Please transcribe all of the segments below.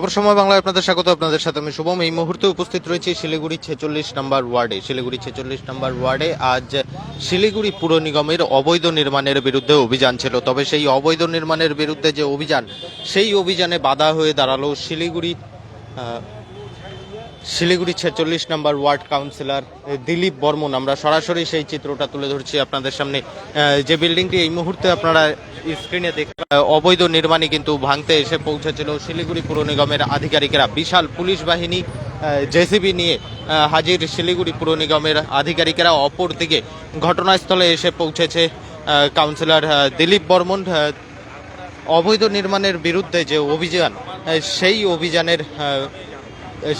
খবর সময় বাংলায় আপনাদের স্বাগত, আপনাদের সাথে আমি শুভম। এই মুহূর্তে উপস্থিত রয়েছে শিলিগুড়ি ছেচল্লিশ নম্বর ওয়ার্ডে। শিলিগুড়ি ছেচল্লিশ নম্বর ওয়ার্ডে আজ শিলিগুড়ি পুর নিগমের অবৈধ নির্মাণের বিরুদ্ধে অভিযান ছিল। তবে সেই অবৈধ নির্মাণের বিরুদ্ধে যে অভিযান, সেই অভিযানে বাধা হয়ে দাঁড়াল শিলিগুড়ি শিলিগুড়ি ছেচল্লিশ নম্বর ওয়ার্ড কাউন্সিলর দিলীপ বর্মন। আমরা সরাসরি সেই চিত্রটা তুলে ধরছি আপনাদের সামনে। যে বিল্ডিংটি এই মুহূর্তে আপনারা স্ক্রিনে দেখ অবৈধ নির্মাণই কিন্তু ভাঙতে এসে পৌঁছেছিল শিলিগুড়ি পুর নিগমের আধিকারিকেরা। বিশাল পুলিশ বাহিনী জেসিবি নিয়ে হাজির শিলিগুড়ি পুর নিগমের আধিকারিকেরা অপরদিকে ঘটনাস্থলে এসে পৌঁছেছে কাউন্সিলর দিলীপ বর্মন। অবৈধ নির্মাণের বিরুদ্ধে যে অভিযান সেই অভিযানের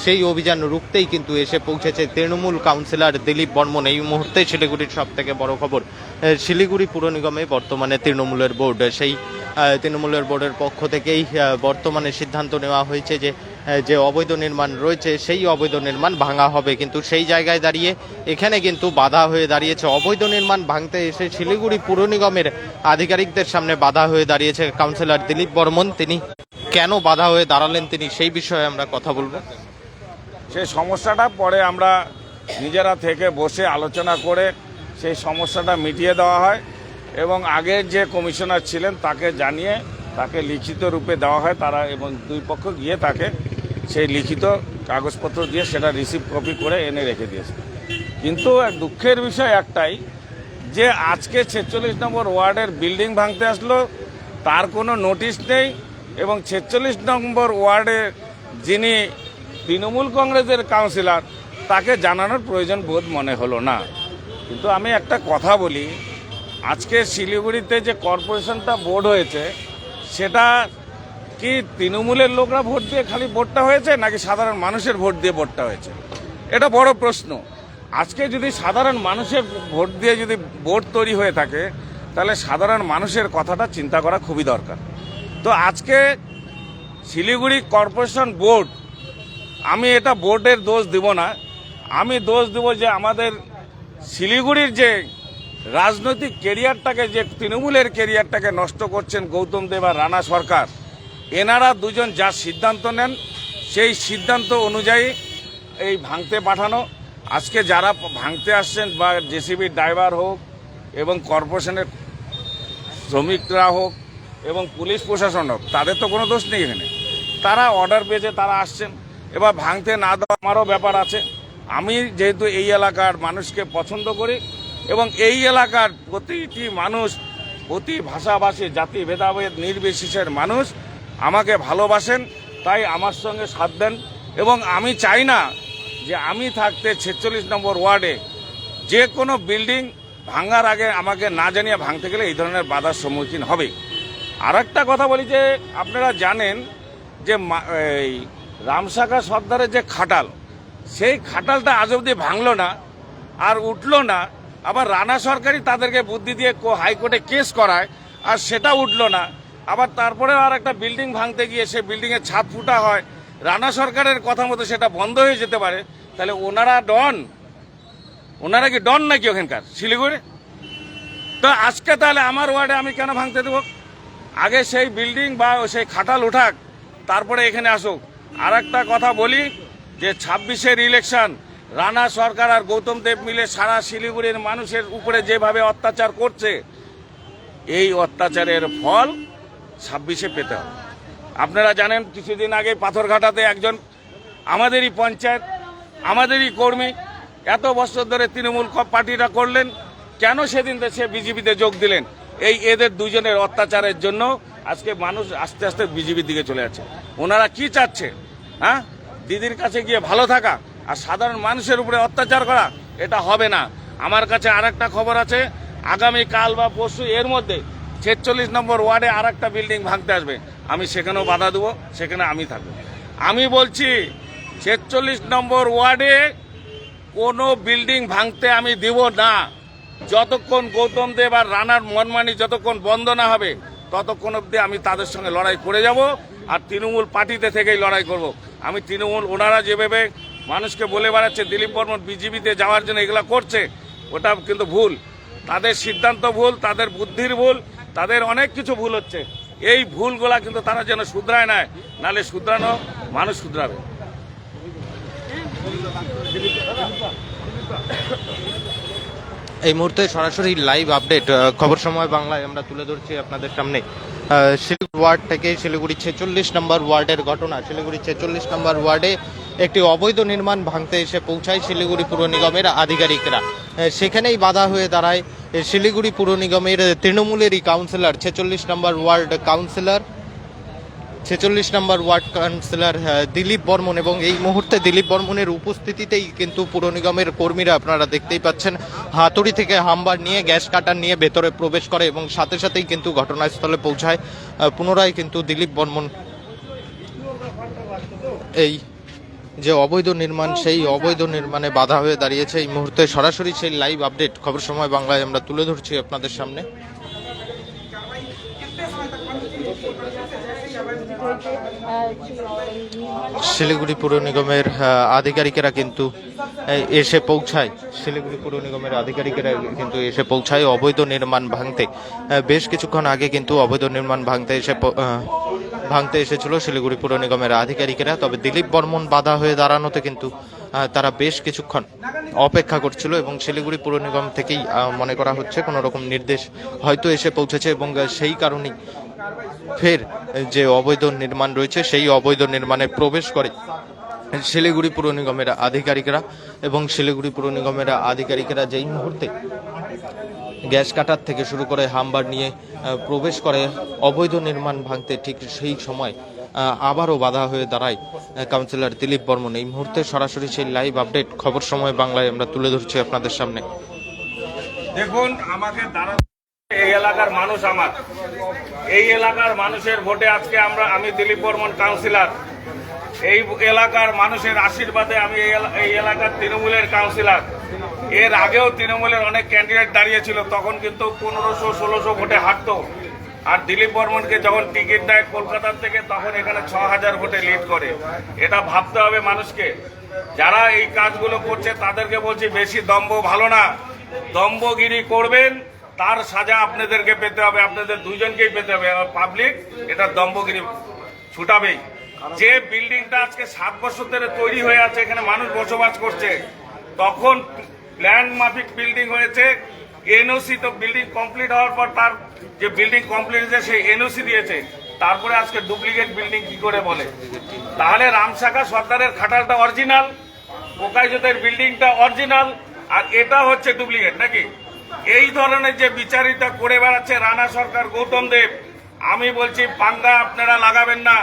সেই অভিযান রুখতেই কিন্তু এসে পৌঁছেছে তৃণমূল কাউন্সিলর দিলীপ বর্মন। এই মুহূর্তে শিলিগুড়ির সব থেকে বড় খবর শিলিগুড়ি পুর নিগমে বর্তমানে তৃণমূলের বোর্ড। সেই তৃণমূলের বোর্ডের পক্ষ থেকেই বর্তমানে সিদ্ধান্ত নেওয়া হয়েছে যে যে অবৈধ নির্মাণ রয়েছে, সেই অবৈধ নির্মাণ ভাঙা হবে। কিন্তু সেই জায়গায় দাঁড়িয়ে এখানে কিন্তু বাধা হয়ে দাঁড়িয়েছে। অবৈধ নির্মাণ ভাঙতে এসে শিলিগুড়ি পুর নিগমের আধিকারিকদের সামনে বাধা হয়ে দাঁড়িয়েছে কাউন্সিলর দিলীপ বর্মন। তিনি কেন বাধা হয়ে দাঁড়ালেন তিনি সেই বিষয়ে আমরা কথা বলব। সেই সমস্যাটা পরে আমরা নিজেরা থেকে বসে আলোচনা করে সেই সমস্যাটা মিটিয়ে দেওয়া হয় এবং আগের যে কমিশনার ছিলেন তাকে জানিয়ে তাকে লিখিত রূপে দেওয়া হয় তারা এবং দুই পক্ষ গিয়ে তাকে সেই লিখিত কাগজপত্র দিয়ে সেটা রিসিভ কপি করে এনে রেখে দিয়েছে। কিন্তু দুঃখের বিষয় একটাই যে আজকে ছেচল্লিশ নম্বর ওয়ার্ডের বিল্ডিং ভাঙতে আসলো, তার কোনো নোটিশ নেই এবং ছেচল্লিশ নম্বর ওয়ার্ডে যিনি তৃণমূল কংগ্রেসের কাউন্সিলর, তাকে জানানোর প্রয়োজন বোধ মনে হলো না। কিন্তু আমি একটা কথা বলি, আজকে শিলিগুড়িতে যে কর্পোরেশনটা বোর্ড হয়েছে, সেটা কি তৃণমূলের লোকরা ভোট দিয়ে খালি ভোটটা হয়েছে, নাকি সাধারণ মানুষের ভোট দিয়ে ভোটটা হয়েছে? এটা বড় প্রশ্ন। আজকে যদি সাধারণ মানুষের ভোট দিয়ে যদি বোর্ড তৈরি হয়ে থাকে, তাহলে সাধারণ মানুষের কথাটা চিন্তা করা খুবই দরকার। তো আজকে শিলিগুড়ি কর্পোরেশন বোর্ড আমি এটা বোর্ডের দোষ দিব না। আমি দোষ দেব যে আমাদের শিলিগুড়ির যে রাজনৈতিক কেরিয়ারটাকে, যে তৃণমূলের কেরিয়ারটাকে নষ্ট করছেন গৌতম দেব আর রানা সরকার, এনারা দুজন যা সিদ্ধান্ত নেন, সেই সিদ্ধান্ত অনুযায়ী এই ভাঙতে পাঠানো। আজকে যারা ভাঙতে আসছেন বা জেসিবির ড্রাইভার হোক এবং কর্পোরেশনের শ্রমিকরা হোক এবং পুলিশ প্রশাসন হোক, তাদের তো কোনো দোষ নেই এখানে। তারা অর্ডার পেয়েছে, তারা আসছেন। এবার ভাঙতে না দেওয়া আমারও ব্যাপার আছে। আমি যেহেতু এই এলাকার মানুষকে পছন্দ করি এবং এই এলাকার প্রতিটি মানুষ, প্রতি ভাষাভাষী, জাতি, ভেদাভেদ, নির্বিশেষের মানুষ আমাকে ভালোবাসেন, তাই আমার সঙ্গে সাথ দেন এবং আমি চাই না যে আমি থাকতে ছেচল্লিশ নম্বর ওয়ার্ডে যে কোনো বিল্ডিং ভাঙার আগে আমাকে না জানিয়ে ভাঙতে গেলে এই ধরনের বাধার সম্মুখীন হবে। আর একটা কথা বলি যে আপনারা জানেন যে রামসাগা সর্দারের যে খাটাল, সেই খাটালটা আজ অব্দি ভাঙল না আর উঠল না। আবার রানা সরকারই তাদেরকে বুদ্ধি দিয়ে হাইকোর্টে কেস করায় আর সেটা উঠল না। আবার তারপরে আর একটা বিল্ডিং ভাঙতে গিয়ে সে বিল্ডিংয়ের ছাদ ফুটা হয়। রানা সরকারের কথা মতো সেটা বন্ধ হয়ে যেতে পারে। তাহলে ওনারা ডন? ওনারা কি ডন নাকি ওখানকার? শিলিগুড়ি? তো আজকে তাহলে আমার ওয়ার্ডে আমি কেন ভাঙতে দেবো? আগে সেই বিল্ডিং বা সেই খাটাল উঠাক, তারপরে এখানে আসুক। আর কথা বলি, যে ছাব্বিশের ইলেকশন রানা সরকার আর গৌতম দেব মিলে সারা শিলিগুড়ির মানুষের উপরে যেভাবে অত্যাচার করছে, এই অত্যাচারের ফল ছাব্বিশে পেতে হবে। আপনারা জানেন, কিছুদিন আগে পাথরঘাটাতে একজন আমাদেরই পঞ্চায়েত, আমাদেরই কর্মী, এত বছর ধরে তৃণমূল পার্টিরা করলেন, কেন সেদিন সে বিজেপিতে যোগ দিলেন? এই এদের দুজনের অত্যাচারের জন্য আজকে মানুষ আস্তে আস্তে বিজেপির দিকে চলে যাচ্ছে। ওনারা কি চাচ্ছে হ্যাঁ? দিদির কাছে গিয়ে ভালো থাকা আর সাধারণ মানুষের উপরে অত্যাচার করা, এটা হবে না। আমার কাছে আরেকটা খবর আছে, আগামী কাল বা পরশু এর মধ্যে ছেচল্লিশ নম্বর ওয়ার্ডে আর একটা বিল্ডিং ভাঙতে আসবে। আমি সেখানেও বাধা দেবো, সেখানে আমি থাকব। আমি বলছি, ছেচল্লিশ নম্বর ওয়ার্ডে কোনো বিল্ডিং ভাঙতে আমি দিব না। যতক্ষণ গৌতম দেব আর রানার মনমানি যতক্ষণ বন্ধ না হবে, ততক্ষণ অবধি আমি তাদের সঙ্গে লড়াই করে যাব। আর তৃণমূল পার্টিতে থেকেই লড়াই করব। আমি তৃণমূল ওনারা যেভাবে মানুষকে বলে বেড়াচ্ছে, দিলীপ বর্মন বিজেপিতে যাওয়ার জন্য এগুলো করছে, ওটা কিন্তু ভুল। তাদের সিদ্ধান্ত ভুল, তাদের বুদ্ধির ভুল, তাদের অনেক কিছু ভুল হচ্ছে। এই ভুলগুলা কিন্তু তারা যেন শুধরায় নেয় নালে শুধরানো, মানুষ শুধরাবে। এই মুহূর্তে সরাসরি লাইভ আপডেট খবর সময় বাংলায় আমরা তুলে ধরছি আপনাদের সামনে। শিলিগুড়ি ওয়ার্ড থেকে শিলিগুড়ি ছেচল্লিশ নম্বর ওয়ার্ডের ঘটনা। শিলিগুড়ি ছেচল্লিশ নম্বর ওয়ার্ডে একটি অবৈধ নির্মাণ ভাঙতে এসে পৌঁছায় শিলিগুড়ি পুর নিগমের আধিকারিকরা। সেখানেই বাধা হয়ে দাঁড়ায় শিলিগুড়ি পুর নিগমের তৃণমূলেরই কাউন্সিলর ছেচল্লিশ নম্বর ওয়ার্ড কাউন্সিলর ছেচল্লিশ নম্বর ওয়ার্ড কাউন্সিলর দিলীপ বর্মন এবং এই মুহূর্তে দিলীপ বর্মনের উপস্থিতিতেই কিন্তু পুর নিগমের কর্মীরা আপনারা দেখতেই পাচ্ছেন, হাতুড়ি থেকে হামবার নিয়ে, গ্যাস কাটার নিয়ে ভেতরে প্রবেশ করে এবং সাথে সাথেই কিন্তু ঘটনাস্থলে পৌঁছায় পুনরায় কিন্তু দিলীপ বর্মন এই যে অবৈধ নির্মাণ, সেই অবৈধ নির্মাণে বাধা হয়ে দাঁড়িয়েছে। এই মুহূর্তে সরাসরি সেই লাইভ আপডেট খবর সময় বাংলায় আমরা তুলে ধরছি আপনাদের সামনে। শিলিগুড়ি পুর নিগমের আধিকারিকেরা কিন্তু এসে পৌঁছায়। শিলিগুড়ি পুর নিগমের আধিকারিকেরা কিন্তু এসে পৌঁছায় অবৈধ নির্মাণ ভাঙতে। বেশ কিছুক্ষণ আগে কিন্তু অবৈধ নির্মাণ ভাঙতে এসে ভাঙতে এসেছিল শিলিগুড়ি পুর নিগমের আধিকারিকেরা। তবে দিলীপ বর্মন বাধা হয়ে দাঁড়ানোতে কিন্তু তারা বেশ কিছুক্ষণ অপেক্ষা করছিল এবং শিলিগুড়ি পুর নিগম থেকেই মনে করা হচ্ছে কোনো রকম নির্দেশ হয়তো এসে পৌঁছেছে এবং সেই কারণেই ফের যে অবৈধ নির্মাণ রয়েছে, সেই অবৈধ নির্মাণে প্রবেশ করে শিলিগুড়ি পুর নিগমের আধিকারিকরা এবং শিলিগুড়ি পুর নিগমের আধিকারিকরা যেই মুহূর্তে গ্যাস কাটার থেকে শুরু করে হামবার নিয়ে প্রবেশ করে, অবৈধ নির্মাণ ভাঙতে ঠিক সেই সময় আবারও বাধা হয়ে দাঁড়ায় কাউন্সিলর দিলীপ বর্মন। এই মুহূর্তে সরাসরি সেই লাইভ আপডেট খবর সময় বাংলায় আমরা তুলে ধরছি আপনাদের সামনে। দেখুন, আমাকে দাঁড়া এই এলাকার মানুষ আমার। এই এলাকার মানুষের ভোটে আজকে আমরা, আমি দিলীপ বর্মন কাউন্সিলর। এই এলাকার মানুষের আশীর্বাদে আমি এই এলা- এই এলাকার তৃণমূলের কাউন্সিলর। এর আগেও তৃণমূলের অনেক ক্যান্ডিডেট দাঁড়িয়েছিল, তখন কিন্তু পনেরোশো, ষোলোশো ভোটে হারতো। আর দিলীপ বর্মনকে যখন টিকিট দেয় কলকাতার থেকে, তখন এখানে ছ হাজার ভোটে লিড করে। এটা ভাবতে হবে মানুষকে। যারা এই কাজগুলো করছে, তাদেরকে বলছি, বেশি দম্ভ ভালো না। দম্ভগিরি করবেন তার সাজা আপনাদেরকে পেতে হবে, আপনাদের দুইজনকেই পেতে হবে পাবলিক এটা দম্ভগিরি ছুটাবেই। যে বিল্ডিংটা আজকে সাত বছর ধরে তৈরি হয়ে আছে, এখানে মানুষ বসবাস করছে, তখন প্ল্যান মাফিক বিল্ডিং হয়েছে এনওসি তো বিল্ডিং কমপ্লিট হওয়ার পর তার যে বিল্ডিং কমপ্লিট হয়েছে সেই এনওসি দিয়েছে। তারপরে আজকে ডুপ্লিকেট বিল্ডিং কি করে বলে? তাহলে রামশাখা সর্দারের খাটালটা অরিজিনাল পোকাইজোতের বিল্ডিংটা অরিজিনাল আর এটা হচ্ছে ডুপ্লিকেট নাকি? এই ধরনের যে বিচারিতা করে বেড়াচ্ছে রানা সরকার গৌতম দেব আমি বলছি পাঙ্গা আপনারা লাগাবেন না।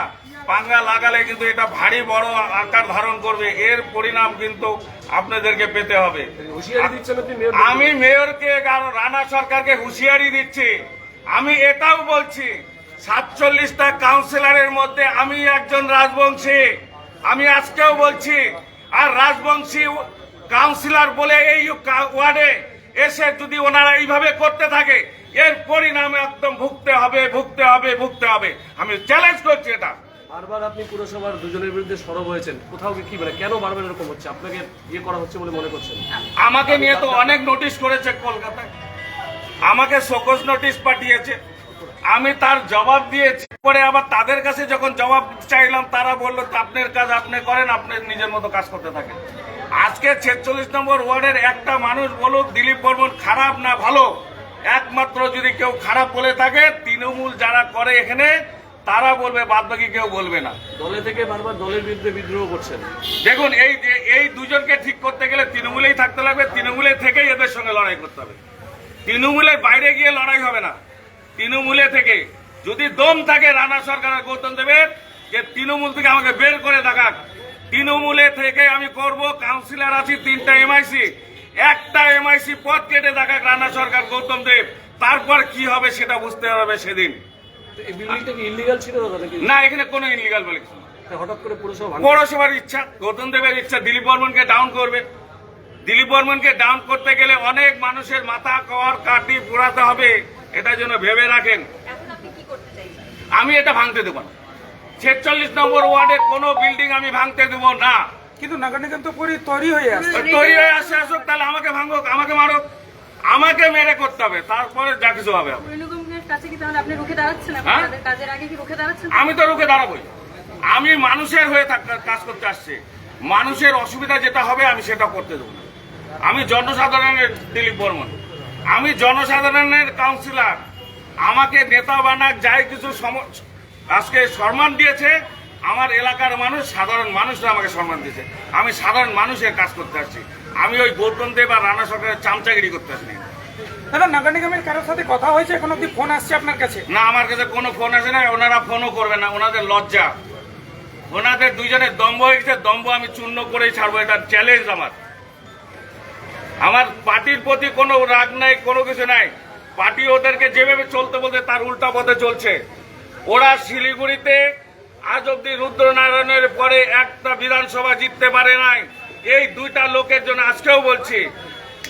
পাঙ্গা লাগালে কিন্তু এটা ভারী বড় আকার ধারণ করবে। এর পরিণাম কিন্তু আপনাদেরকে পেতে হবে। আমি মেয়রকে রানা সরকারকে হুঁশিয়ারি দিচ্ছি। আমি এটাও বলছি সাতচল্লিশটা কাউন্সিলরের মধ্যে আমি একজন রাজবংশী। আমি আজকেও বলছি আর রাজবংশী কাউন্সিলর বলে এই ওয়ার্ডে এসে যদি ওনারা এইভাবে করতে থাকে এর পরিণামে একদম ভুগতে হবে ভুগতে হবে ভুগতে হবে। আমি চ্যালেঞ্জ করছি এটা। বারবার আপনি পুরসভার দুজনের বিরুদ্ধে সরব হয়েছেন। কোথাও কি- মানে কেন বারবার এরকম হচ্ছে? আপনাকে ইয়ে করা হচ্ছে বলে মনে করছেন? আমাকে নিয়ে তো অনেক নোটিশ করেছে কলকাতায়। আমাকে শোকজ নোটিশ পাঠিয়েছে। আমি তার জবাব দিয়েছি। পরে আবার তাদের কাছে যখন জবাব চাইলাম তারা বলল "তা আপনার কাজ আপনি করেন আপনি নিজের মতো কাজ করতে থাকেন। আজকে ছেচল্লিশ নম্বর ওয়ার্ডের একটা মানুষ বলুক দিলীপ বর্মন খারাপ না ভালো? একমাত্র যদি কেউ খারাপ বলে থাকে তৃণমূল যারা করে এখানে তারা বলবে বাদ বাকি কেউ বলবে না। দলে থেকে বারবার দলের বিরুদ্ধে বিদ্রোহ করছেন। দেখুন এই এই দুজনকে ঠিক করতে গেলে তৃণমূলেই থাকতে লাগবে তৃণমূলে থেকেই এদের সঙ্গে লড়াই করতে হবে। তৃণমূলের বাইরে গিয়ে লড়াই হবে না। তৃণমূলে থেকে যদি দম থাকে রানা সরকার গৌতম দেবের যে তৃণমূল থেকে আমাকে বের করে দেখাক। তৃণমূলে থেকে আমি করব কাউন্সিলর আছি তিনটা এমআইসি একটা এমআইসি পদ কেটে দেখাক রানা সরকার গৌতম দেব। তারপর কি হবে সেটা বুঝতে হবে সেদিন। না এখানে কোনো ইনলিগাল বলে কিছু হঠাৎ করে পৌরসভার ইচ্ছা গৌতম দেবের ইচ্ছা দিলীপ বর্মনকে ডাউন করবে। দিলীপ বর্মনকে ডাউন করতে গেলে অনেক মানুষের মাথা কর কাটি পোড়াতে হবে এটা যেন ভেবে রাখেন। এখন আপনি কি করতে চাইছেন? আমি এটা ভাঙতে দেবো না। ছেচল্লিশ নম্বর ওয়ার্ডে কোনো বিল্ডিং আমি ভাঙতে দেবো না। কিন্তু নগর নিগম তো পুরি তৈরি হয়ে আসছে। তৈরি হয়ে আসে আসুক তাহলে আমাকে ভাঙুক আমাকে মারুক আমাকে মেরে করতে হবে তারপরে যা কিছু হবে হ্যাঁ? আপনাদের কাজের আগে কি রুখে দাঁড়াচ্ছেন? আমি তো রুখে দাঁড়াবোই। আমি মানুষের হয়ে কাজ করতে আসছি। মানুষের অসুবিধা যেটা হবে আমি সেটা করতে দেবো আমি জনসাধারণের দিলীপ বর্মন। আমি জনসাধারণের কাউন্সিলর আমাকে নেতা বানাক যাই কিছু সম- আজকে সম্মান দিয়েছে আমার এলাকার মানুষ সাধারণ মানুষরা আমাকে সম্মান দিয়েছে। আমি সাধারণ মানুষের কাজ করতে আসছি। আমি ওই দেব আর রানা সরকারের চামচাগিরি করতে আসিনি। দাদা নগর নিগমের কারোর সাথে কথা হয়েছে? এখন অব্দি ফোন আসছে আপনার কাছে? না আমার কাছে কোনো ফোন আসে না ওনারা ফোনও করবে না। ওনাদের লজ্জা। ওনাদের দুইজনের দম্ভ হয়ে গেছে। দম্ভ আমি চূর্ণ করেই ছাড়বো। এটা চ্যালেঞ্জ আমার। আমার পার্টির প্রতি কোনো রাগ নাই কোনো কিছু নাই। পার্টি ওদেরকে যেভাবে চলতে বলতে তার উল্টা পথে চলছে। ওরা শিলিগুড়িতে আজ অব্দি রুদ্রনারায়ণের পরে একটা বিধানসভা জিততে পারে নাই। এই দুইটা লোকের জন্য আজকেও বলছি,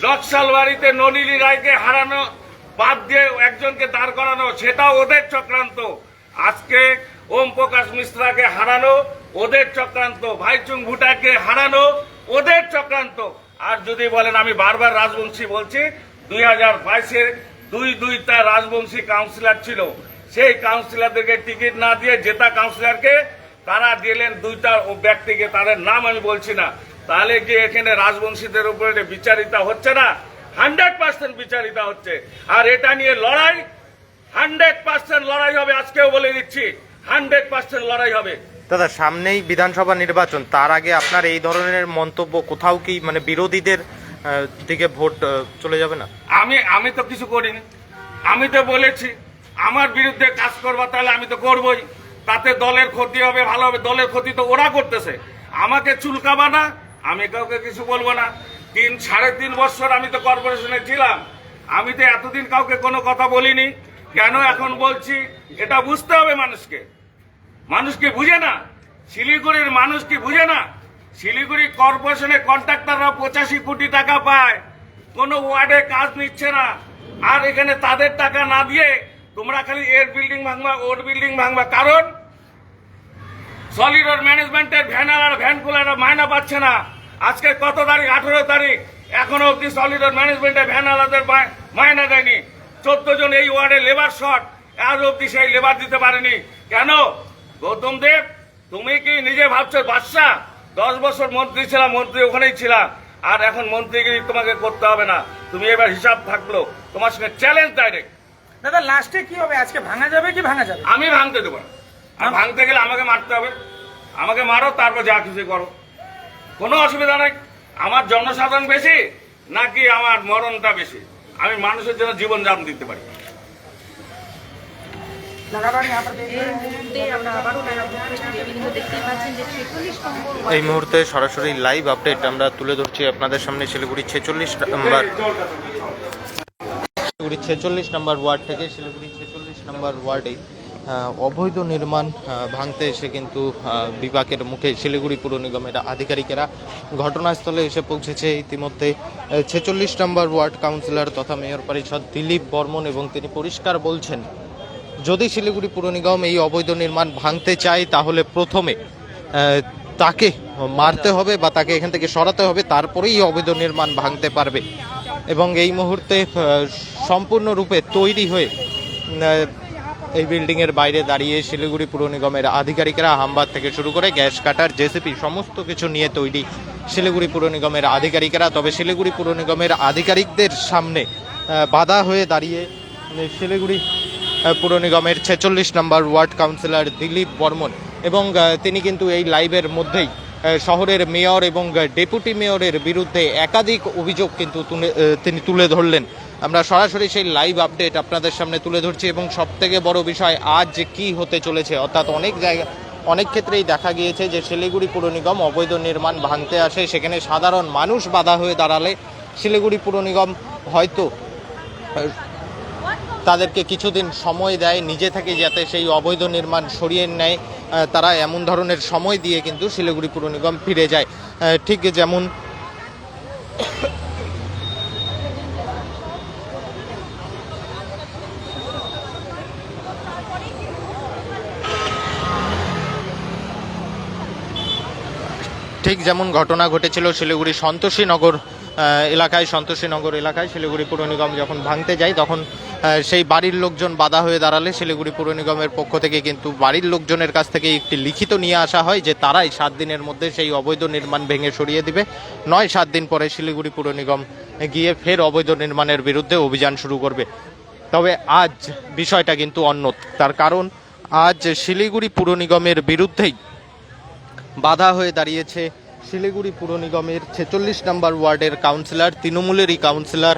নকশালবাড়িতে নলিনী রায়কে হারানো বাদ দিয়ে একজনকে দাঁড় করানো, সেটাও ওদের চক্রান্ত। আজকে ওম প্রকাশ মিশ্রাকে হারানো, ওদের চক্রান্ত। ভাইচুং ভুটাকে হারানো, ওদের চক্রান্ত। আর যদি বলেন, আমি বারবার রাজবংশী বলছি, দুই হাজার বাইশের দুই দুইটা রাজবংশী কাউন্সিলর ছিল। সেই কাউন্সিলরদেরকে টিকিট না দিয়ে জেতা কাউন্সিলরকে তারা দিলেন দুইটা ব্যক্তিকে তাদের নাম আমি বলছি না। তাহলে কি এখানে রাজবংশীদের উপরে বিচারিতা হচ্ছে না। হান্ড্রেড পার্সেন্ট বিচারিতা হচ্ছে। আর এটা নিয়ে লড়াই হান্ড্রেড পার্সেন্ট লড়াই হবে আজকেও বলে দিচ্ছি। হান্ড্রেড পার্সেন্ট লড়াই হবে। দাদা সামনেই বিধানসভা নির্বাচন তার আগে আপনার এই ধরনের মন্তব্য কোথাও কি মানে বিরোধীদের দিকে ভোট চলে যাবে না? আমি আমি তো কিছু করিনি। আমি তো বলেছি আমার বিরুদ্ধে কাজ করবা তাহলে আমি তো করবই। তাতে দলের ক্ষতি হবে, ভালো হবে। দলের ক্ষতি তো ওরা করতেছে। আমাকে চুলকাবা না, আমি কাউকে কিছু বলব না। তিন, সাড়ে তিন বছর আমি তো কর্পোরেশনে ছিলাম। আমি তো এতদিন কাউকে কোনো কথা বলিনি। কেন এখন বলছি? এটা বুঝতে হবে মানুষকে। মানুষ কি বুঝে না? শিলিগুড়ির মানুষ কি বুঝে না? শিলিগুড়ি কর্পোরেশনের কন্ট্রাক্টররা পঁচাশি কোটি টাকা পায়। কোনো ওয়ার্ডে কাজ নিচ্ছে না। আর এখানে তাদের টাকা না দিয়ে তোমরা খালি এর বিল্ডিং ভাঙবা, ওর বিল্ডিং ভাঙবা। কারণ সলিডর ম্যানেজমেন্টের ভ্যানার ভ্যানগুলারা মায়না পাচ্ছে না। আজকে কত তারিখ? আঠেরো তারিখ। এখনও অব্দি সলিডর ম্যানেজমেন্টের ভ্যানালাদের মায়না দেয়নি। চোদ্দ জন এই ওয়ার্ডে লেবার শর্ট আজ অব্দি সেই লেবার দিতে পারেনি। কেন? গৌতম দেব, তুমি কি নিজে ভাবছ? বাদশা দশ বছর মন্ত্রী ছিলাম, মন্ত্রী ওখানেই ছিলাম। আর এখন মন্ত্রীগিরি তোমাকে করতে হবে না। তুমি এবার হিসাব থাকল। তোমার সঙ্গে চ্যালেঞ্জ ডাইরেক্ট দাদা লাস্টে কি হবে? আজকে ভাঙা যাবে কি ভাঙা যাবে? আমি ভাঙতে দেবো না। আর ভাঙতে গেলে আমাকে মারতে হবে। আমাকে মারো তারপর যা কিছু করো। কোনো অসুবিধা নাই। আমার জনসাধারণ বেশি নাকি আমার মরণটা বেশি? আমি মানুষের জন্য জীবন জাম দিতে পারি। এই মুহূর্তে সরাসরি লাইভ আপডেট আমরা তুলে ধরছি। আপনাদের সামনে শিলিগুড়ি ছেচল্লিশ নাম্বার। শিলিগুড়ি ছেচল্লিশ নম্বর ওয়ার্ড থেকে শিলিগুড়ি ছেচল্লিশ নম্বর ওয়ার্ডে অবৈধ নির্মাণ ভাঙতে এসে কিন্তু বিপাকের মুখে শিলিগুড়ি পুর নিগমের আধিকারিকেরা ঘটনাস্থলে এসে পৌঁছেছে। ইতিমধ্যে ছেচল্লিশ নম্বর ওয়ার্ড কাউন্সিলর তথা মেয়র পরিষদ দিলীপ বর্মন এবং তিনি পরিষ্কার বলছেন, যদি শিলিগুড়ি পুর নিগম এই অবৈধ নির্মাণ ভাঙতে চায়, তাহলে প্রথমে তাকে মারতে হবে বা তাকে এখান থেকে সরাতে হবে, তারপরেই অবৈধ নির্মাণ ভাঙতে পারবে। এবং এই মুহূর্তে সম্পূর্ণরূপে তৈরি হয়ে এই বিল্ডিংয়ের বাইরে দাঁড়িয়ে শিলিগুড়ি পুর নিগমের আধিকারিকরা হামবার থেকে শুরু করে গ্যাস কাটার, জেসিপি সমস্ত কিছু নিয়ে তৈরি শিলিগুড়ি পুর নিগমের আধিকারিকরা। তবে শিলিগুড়ি পুর নিগমের আধিকারিকদের সামনে বাধা হয়ে দাঁড়িয়ে শিলিগুড়ি পুর নিগমের ছেচল্লিশ নম্বর ওয়ার্ড কাউন্সিলর দিলীপ বর্মন এবং তিনি কিন্তু এই লাইভের মধ্যেই শহরের মেয়র এবং ডেপুটি মেয়রের বিরুদ্ধে একাধিক অভিযোগ কিন্তু তিনি তুলে ধরলেন। আমরা সরাসরি সেই লাইভ আপডেট আপনাদের সামনে তুলে ধরছি এবং সব থেকে বড় বিষয়, আজ যে কি হতে চলেছে, অর্থাৎ অনেক জায়গা, অনেক ক্ষেত্রেই দেখা গিয়েছে যে শিলিগুড়ি পুর নিগম অবৈধ নির্মাণ ভাঙতে আসে, সেখানে সাধারণ মানুষ বাধা হয়ে দাঁড়ালে শিলিগুড়ি পুর নিগম হয়তো তাদেরকে কিছুদিন সময় দেয়, নিজে থেকে যাতে সেই অবৈধ নির্মাণ সরিয়ে নেয়। তারা এমন ধরনের সময় দিয়ে কিন্তু শিলিগুড়ি পুর নিগম ফিরে যায়। ঠিক যেমন ঠিক যেমন ঘটনা ঘটেছিল শিলিগুড়ি সন্তোষীনগর এলাকায় সন্তোষীনগর এলাকায় শিলিগুড়ি পুর নিগম যখন ভাঙতে যায়, তখন সেই বাড়ির লোকজন বাধা হয়ে দাঁড়ালে শিলিগুড়ি পুর নিগমের পক্ষ থেকে কিন্তু বাড়ির লোকজনের কাছ থেকে একটি লিখিত নিয়ে আসা হয় যে তারাই সাত দিনের মধ্যে সেই অবৈধ নির্মাণ ভেঙে সরিয়ে দিবে। নয়, সাত দিন পরে শিলিগুড়ি পুর নিগম গিয়ে ফের অবৈধ নির্মাণের বিরুদ্ধে অভিযান শুরু করবে। তবে আজ বিষয়টা কিন্তু অন্য তার কারণ, আজ শিলিগুড়ি পুর নিগমের বিরুদ্ধেই বাধা হয়ে দাঁড়িয়েছে শিলিগুড়ি পুর নিগমের ছেচল্লিশ নম্বর ওয়ার্ডের কাউন্সিলর, তৃণমূলেরই কাউন্সিলর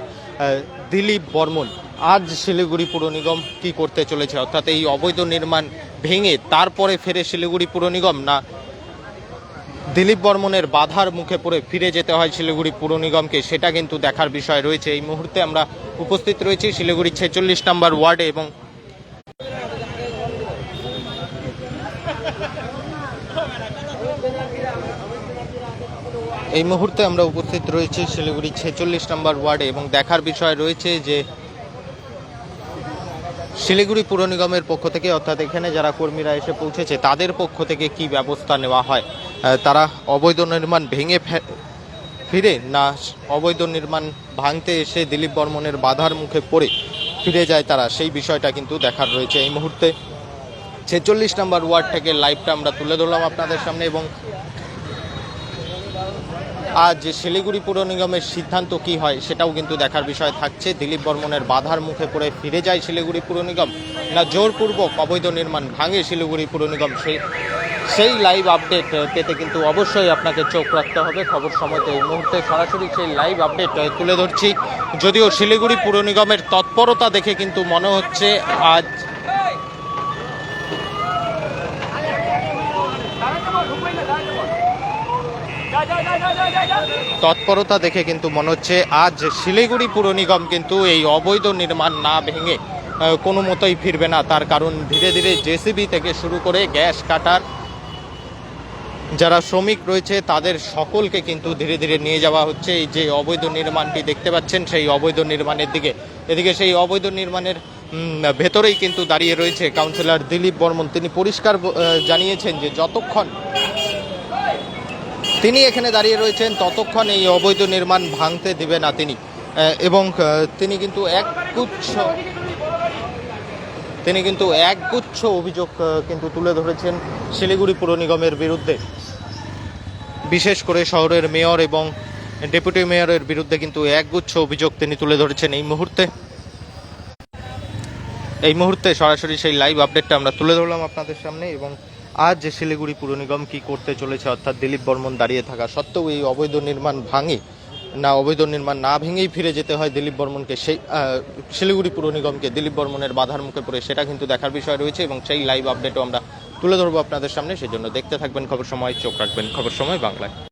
দিলীপ বর্মন। আজ শিলিগুড়ি পুর নিগম কী করতে চলেছে? অর্থাৎ এই অবৈধ নির্মাণ ভেঙে তারপরে ফেরে শিলিগুড়ি পুর নিগম না দিলীপ বর্মনের বাধার মুখে পড়ে ফিরে যেতে হয় শিলিগুড়ি পুর নিগমকে? সেটা কিন্তু দেখার বিষয় রয়েছে। এই মুহূর্তে আমরা উপস্থিত রয়েছি শিলিগুড়ি ছেচল্লিশ নম্বর ওয়ার্ডে এবং এই মুহূর্তে আমরা উপস্থিত রয়েছি শিলিগুড়ি ছেচল্লিশ নম্বর ওয়ার্ডে এবং দেখার বিষয় রয়েছে যে শিলিগুড়ি পুর নিগমের পক্ষ থেকে, অর্থাৎ এখানে যারা কর্মীরা এসে পৌঁছেছে, তাদের পক্ষ থেকে কি ব্যবস্থা নেওয়া হয়? তারা অবৈধ নির্মাণ ভেঙে ফিরে না, অবৈধ নির্মাণ ভাঙতে এসে দিলীপ বর্মনের বাধার মুখে পড়ে ফিরে যায় তারা? সেই বিষয়টা কিন্তু দেখার রয়েছে এই মুহূর্তে। ছেচল্লিশ নম্বর ওয়ার্ড থেকে লাইভটা আমরা তুলে ধরলাম আপনাদের সামনে এবং আজ শিলিগুড়ি পুর নিগমের সিদ্ধান্ত কি হয় সেটাও কিন্তু দেখার বিষয় থাকছে। দিলীপ বর্মনের বাধার মুখে পড়ে ফিরে যায় শিলিগুড়ি পুর নিগম। না, জোরপূর্বক অবৈধ নির্মাণ ভাঙে শিলিগুড়ি পুর নিগম। সেই সেই লাইভ আপডেট পেতে কিন্তু অবশ্যই আপনাকে চোখ রাখতে হবে। খবর সময়তে এই মুহূর্তে সরাসরি সেই লাইভ আপডেট তুলে ধরছি। যদিও শিলিগুড়ি পুর নিগমের তৎপরতা দেখে কিন্তু মনে হচ্ছে আজ তৎপরতা দেখে কিন্তু মনে হচ্ছে আজ শিলিগুড়ি পুর নিগম কিন্তু এই অবৈধ নির্মাণ না ভেঙে কোনো মতোই ফিরবে না। তার কারণ ধীরে ধীরে জেসিবি থেকে শুরু করে গ্যাস কাটার যারা শ্রমিক রয়েছে, তাদের সকলকে কিন্তু ধীরে ধীরে নিয়ে যাওয়া হচ্ছে। এই যে অবৈধ নির্মাণটি দেখতে পাচ্ছেন, সেই অবৈধ নির্মাণের দিকে। এদিকে সেই অবৈধ নির্মাণের ভেতরেই কিন্তু দাঁড়িয়ে রয়েছে কাউন্সিলর দিলীপ বর্মন। তিনি পরিষ্কার জানিয়েছেন যে যতক্ষণ তিনি এখানে দাঁড়িয়ে রয়েছেন। ততক্ষণ এই অবৈধ নির্মাণ ভাঙতে দিবে না তিনি। এবং তিনি কিন্তু একগুচ্ছ তিনি কিন্তু একগুচ্ছ অভিযোগ কিন্তু তুলে ধরেছেন শিলিগুড়ি পুর নিগমের বিরুদ্ধে। বিশেষ করে শহরের মেয়র এবং ডেপুটি মেয়রের বিরুদ্ধে কিন্তু একগুচ্ছ অভিযোগ তিনি তুলে ধরেছেন এই মুহূর্তে। এই মুহূর্তে সরাসরি সেই লাইভ আপডেটটা আমরা তুলে ধরলাম আপনাদের সামনে এবং আজ শিলিগুড়ি পুর নিগম কী করতে চলেছে অর্থাৎ দিলীপ বর্মন দাঁড়িয়ে থাকা সত্ত্বেও এই অবৈধ নির্মাণ ভাঙে না, অবৈধ নির্মাণ না ভেঙেই ফিরে যেতে হয় দিলীপ বর্মনকে, সেই শিলিগুড়ি পুর নিগমকে, দিলীপ বর্মনের বাধার মুখে পড়ে সেটা কিন্তু দেখার বিষয় রয়েছে এবং সেই লাইভ আপডেটও আমরা তুলে ধরবো আপনাদের সামনে। সেজন্য দেখতে থাকবেন খবর সময়, চোখ রাখবেন খবর সময় বাংলায়।